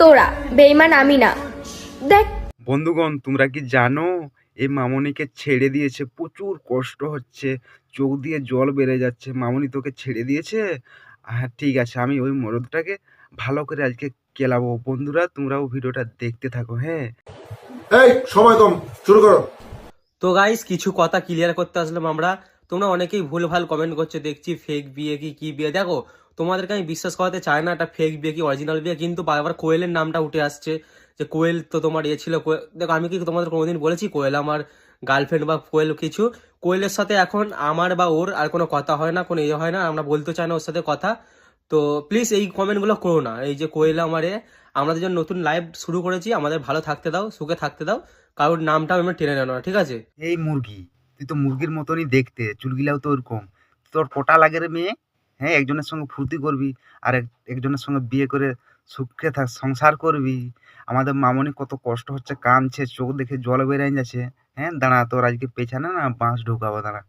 তোরা বেইমান আমি না দেখ। বন্ধুগণ তোমরা কি জানো এই মামনিকে ছেড়ে দিয়েছে প্রচুর কষ্ট হচ্ছে চোখ দিয়ে জল বেড়ে যাচ্ছে। মামনি তোকে ছেড়ে দিয়েছে? হ্যাঁ ঠিক আছে আমি ওই মরদটাকে ভালো করে আজকে কেলাবো। বন্ধুরা তোমরাও ভিডিওটা দেখতে থাকো হ্যাঁ? এই সময় কম শুরু করো। তো গাইস কিছু কথা ক্লিয়ার করতে আসলাম আমরা। তোমরা অনেকেই ভুলভাল কমেন্ট করছ দেখছি ফেক বিয়ে কি কি বিয়ে? দেখো তোমাদেরকে আমি বিশ্বাস করাতে চাই না এটা ফেক বিয়ে কি অরিজিনাল বিয়ে? কিন্তু বারবার কোয়েলের নামটা উঠে আসছে যে কোয়েল তো তোমার ইয়ে ছিল দেখো, আমি কি তোমাদের কোনোদিন বলেছি? কোয়েল আমার গার্লফ্রেন্ড বা কোয়েল কিছু। কোয়েলের সাথে এখন আমার বা ওর আর কোনো কথা হয় না, কোনো ইয়ে হয় না, আমরা বলতে চাই না ওর সাথে কথা। তো প্লিজ এই কমেন্টগুলো করো না। এই যে কোয়েল আমার আমরা যখন নতুন লাইভ শুরু করেছি, আমাদের ভালো থাকতে দাও, সুখে থাকতে দাও, কারোর নামটা আমি টেনে নেব না, ঠিক আছে? এই মুরগি, তুই তো মুরগির মতনই দেখতে, চুলগিলাও তো ওরকম। তোর পটা লাগে রে মেয়ে? হ্যাঁ একজনের সঙ্গে ফুর্তি করবি আর এক- একজনের সঙ্গে বিয়ে করে সুখে থাক সংসার করবি। আমাদের মামনি কত কষ্ট হচ্ছে কাঁদছে চোখ দেখে জল বেরিয়ে যাচ্ছে। হ্যাঁ দাঁড়া তোর আজকে পেছনে না বাঁশ ঢুকাবো দাঁড়া।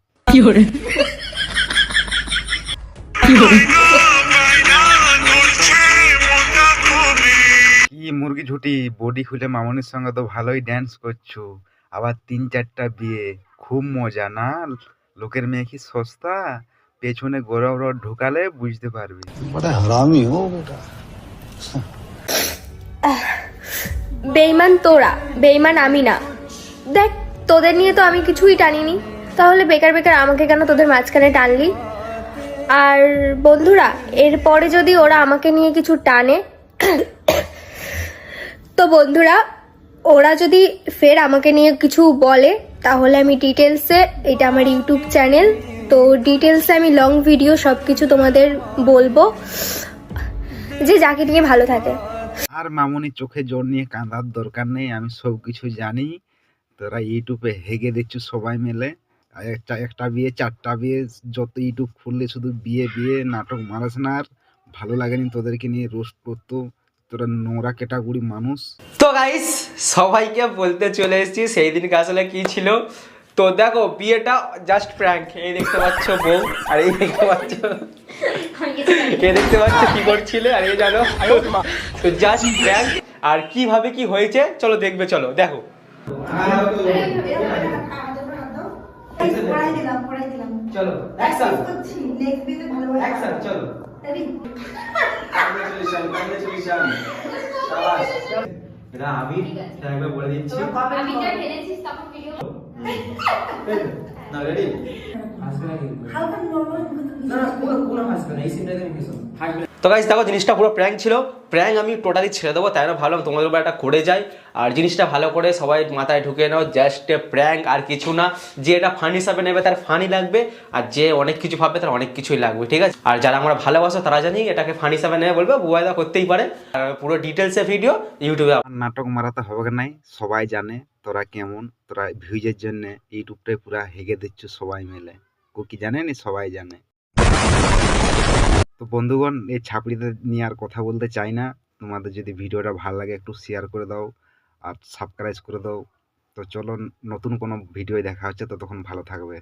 কি মুরগি ঝুটি বডি খুলে মামনির সঙ্গে তো ভালোই ড্যান্স করছ। আবার তিন চারটা বিয়ে খুব মজা না? লোকের মেয়ে কি সস্তা? পেছনে গরম রড ঢুকালে বুঝতে পারবি। হারামি হো বেটা। বেইমান তোরা বেইমান আমি না। দেখ তোদের নিয়ে তো আমি কিছুই টানিনি। তাহলে বেকার বেকার আমাকে কেন তোদের মাঝখানে টানলি? আর বন্ধুরা এরপরে যদি ওরা আমাকে নিয়ে কিছু টানে তো বন্ধুরা ওরা যদি ফের আমাকে নিয়ে কিছু বলে তাহলে আমি ডিটেলসে এটা আমার ইউটিউব চ্যানেল তো ডিটেলসে আমি লং ভিডিও সব কিছু তোমাদের বলব। যে যাকে নিয়ে ভালো থাকে। আর মামনি চোখে জোর নিয়ে কাঁদার দরকার নেই আমি সব কিছু জানি। তোরা ইউটিউবে হেগে দেখছ সবাই মিলে। আর একটা একটা বিয়ে চারটা বিয়ে যত ইউটিউব খুললে শুধু বিয়ে বিয়ে নাটক মারাস না আর। ভালো লাগেনি তোদেরকে নিয়ে রোস্ট করতো। তোরা নোংরা ক্যাটাগরি মানুষ। তো গাইস সবাইকে বলতে চলে এসেছি সেই দিনকে আসলে কি ছিল? তো দেখো বিয়েটা জাস্ট প্র্যাঙ্ক এই দেখতে পাচ্ছ বউ আর এই দেখতে পাচ্ছ কে দেখতে পাচ্ছ কি করছিলে আর এই জানো তো জাস্ট প্র্যাঙ্ক আর কীভাবে কি হয়েছে চলো দেখবে চলো দেখো। পড়াই দিলাম চলো। অ্যাকশন করছি নেক্সট চলো এটা আমি একবার বলে দিচ্ছি। না রেডি আমি কিছু তো গাইস দেখো জিনিসটা পুরো প্র্যাঙ্ক ছিল। প্র্যাঙ্ক আমি টোটালি ছেড়ে দেবো তাই না? ভাবলাম তোমাদের উপর একটা করে যাই। আর জিনিসটা ভালো করে সবাই মাথায় ঢুকে নাও জাস্ট প্র্যাঙ্ক আর কিছু না। যে এটা ফান হিসাবে নেবে তার ফানি লাগবে। আর যে অনেক কিছু ভাববে তার অনেক কিছুই লাগবে ঠিক আছে? আর যারা আমরা ভালোবাসো তারা জানি এটাকে ফান হিসাবে নেবে বলবে বুয়াদা করতেই পারে। আর পুরো ডিটেলসে ভিডিও ইউটিউবে আর নাটক মারাতে হবে নাই সবাই জানে। তোরা কেমন? তোরা ভিউজের জন্য ইউটিউবটাই পুরা হেগে দিচ্ছ সবাই মিলে। কো কি জানে নি? সবাই জানে। তো বন্ধুগণ, এই ছাপড়িদের নিয়ে আর কথা বলতে চাই না। তোমাদের যদি ভিডিওটা ভালো লাগে একটু শেয়ার করে দাও আর সাবস্ক্রাইব করে দাও। তো চলো, নতুন কোনো ভিডিও দেখা হচ্ছে, ততক্ষণ ভালো থাকবে।